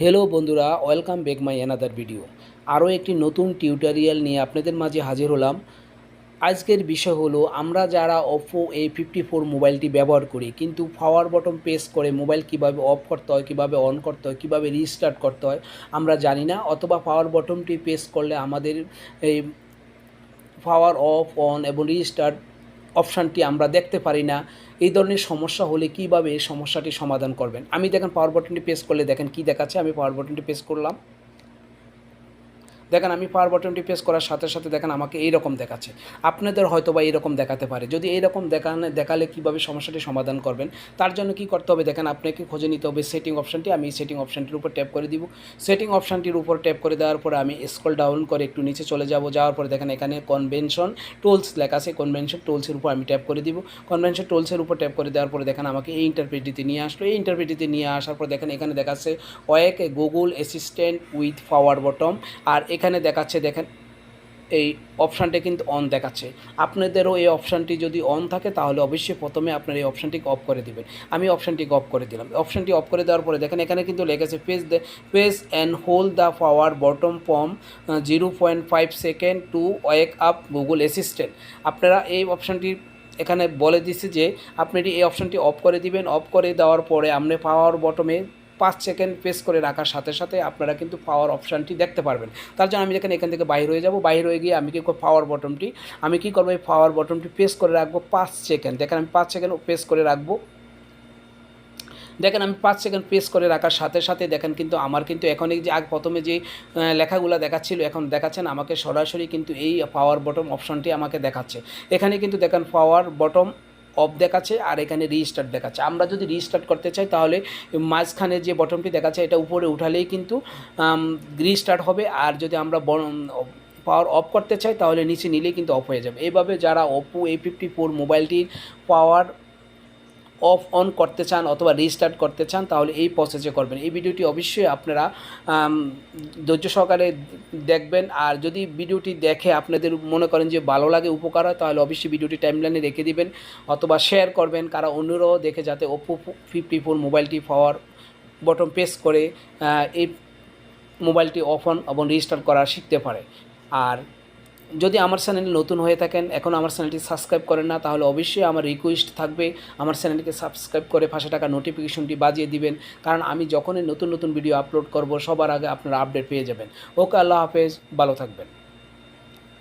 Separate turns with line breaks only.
Hello বন্ধুরা welcome back my another video আরও একটি নতুন টিউটোরিয়াল নিয়ে আপনাদের মাঝে হাজির হলাম। আজকের বিষয় হলো, আমরা যারা ওপো এ ফিফটি ফোর মোবাইলটি ব্যবহার করি, কিন্তু পাওয়ার বটন প্রেস করে মোবাইল কীভাবে অফ করতে হয়, কীভাবে অন করতে হয়, কীভাবে রিস্টার্ট করতে হয়, আমরা জানি না। অথবা পাওয়ার বটনটি প্রেস করলে আমাদের এই পাওয়ার অফ অন এবং রিস্টার্ট অপশানটি আমরা দেখতে পারি না। এই ধরনের সমস্যা হলে কীভাবে এই সমস্যাটি সমাধান করবেন? আমি দেখেন পাওয়ার বাটনটি প্রেস করলে দেখেন কি দেখাচ্ছে? আমি পাওয়ার বাটনটি প্রেস করলাম। দেখেন আমি পাওয়ার বাটনটি প্রেস করার সাথে সাথে দেখেন আমাকে এইরকম দেখাচ্ছে। আপনাদের হয়তো বা এইরকম দেখাতে পারে। যদি এইরকম দেখানে, দেখালে কীভাবে সমস্যাটি সমাধান করবেন, তার জন্য কি করতে হবে? দেখেন আপনাকে খুঁজে নিতে হবে সেটিং অপশানটি আমি সেটিং অপশানটির উপর ট্যাপ করে দিব। সেটিং অপশানটির উপর ট্যাপ করে দেওয়ার পরে আমি স্ক্রল ডাউন করে একটু নিচে চলে যাব। যাওয়ার পরে দেখেন এখানে কনভেনশন টুলস লেখা আছে। কনভেনশন টুলসের উপর আমি ট্যাপ করে দিব। কনভেনশন টুলসের উপর ট্যাপ করে দেওয়ার পরে দেখেন আমাকে এই ইন্টারপ্রেটিতে নিয়ে আসলো। এই ইন্টারপ্রেটিতে নিয়ে আসার পর দেখেন এখানে দেখাচ্ছে wake Google assistant with power button আর এখানে দেখাচ্ছে, দেখেন। এই অপশানটি কিন্তু অন দেখাচ্ছে। আপনাদেরও এই অপশানটি যদি অন থাকে, তাহলে অবশ্যই প্রথমে আপনার এই অপশানটিকে অফ করে দিবেন। আমি অপশানটি অফ করে দিলাম। অপশানটি অফ করে দেওয়ার পরে দেখেন, এখানে কিন্তু লেগেছে the page and hold the power button from zero point five second to wake up Google assistant আপনারা এই অপশানটি এখানে বলে দিচ্ছে যে আপনি এই অপশানটি অফ করে দিবেন। অফ করে দেওয়ার পরে আপনি পাওয়ার বটমে পাঁচ সেকেন্ড প্রেস করে রাখার সাথে সাথে আপনারা কিন্তু পাওয়ার অপশানটি দেখতে পারবেন। তার জন্য আমি যেখানে এখান থেকে বাইর হয়ে যাব। বাইর হয়ে গিয়ে আমি কি করব? পাওয়ার বটমটি আমি কি করব? এই পাওয়ার বটমটি প্রেস করে রাখব পাঁচ সেকেন্ড দেখেন আমি পাঁচ সেকেন্ড প্রেস করে রাখব। দেখেন আমি পাঁচ সেকেন্ড প্রেস করে রাখার সাথে সাথে দেখেন কিন্তু আমার কিন্তু এখন এই যে আগ প্রথমে যে লেখাগুলো দেখাচ্ছিল, এখন দেখাচ্ছেন, আমাকে সরাসরি কিন্তু এই পাওয়ার বটম অপশনটি আমাকে দেখাচ্ছে। এখানে কিন্তু দেখেন পাওয়ার বটম অফ দেখাচ্ছে আর এখানে রিস্টার্ট দেখাচ্ছে। আমরা যদি রিস্টার্ট করতে চাই তাহলে মাঝখানে যে বটনটি দেখাচ্ছে এটা উপরে উঠালেই কিন্তু রিস্টার্ট হবে। আর যদি আমরা পাওয়ার অফ করতে চাই তাহলে নিচে নিলেই কিন্তু অফ হয়ে যাবে। এইভাবে যারা ওপো এ ফিফটি ফোর মোবাইলটির পাওয়ার অফ অন করতে চান অথবা রিস্টার্ট করতে চান, তাহলে এই প্রসেসে করবেন। এই ভিডিওটি অবশ্যই আপনারা ধৈর্য সহকারে দেখবেন। আর যদি ভিডিওটি দেখে আপনাদের মনে করেন যে ভালো লাগে, উপকার হয়, তাহলে অবশ্যই ভিডিওটি টাইমলাইনে রেখে দিবেন। অথবা শেয়ার করবেন কারা অন্যরাও দেখে যাতে ওপো ফিফটি ফোর মোবাইলটি পাওয়ার বটন প্রেস করে এই মোবাইলটি অফ অন এবং রেজিস্টার করা শিখতে পারে। আর যদি আমার চ্যানেল নতুন হয়ে থাকেন, এখন আমার চ্যানেলটি সাবস্ক্রাইব করেন না, তাহলে অবশ্যই আমার রিকোয়েস্ট থাকবে, আমার চ্যানেলকে সাবস্ক্রাইব করে পাশে টাকা নোটিফিকেশনটি বাজিয়ে দিবেন। কারণ আমি যখনই নতুন নতুন ভিডিও আপলোড করব, সবার আগে আপনারা আপডেট পেয়ে যাবেন। ওকে, আল্লাহ হাফেজ, ভালো থাকবেন।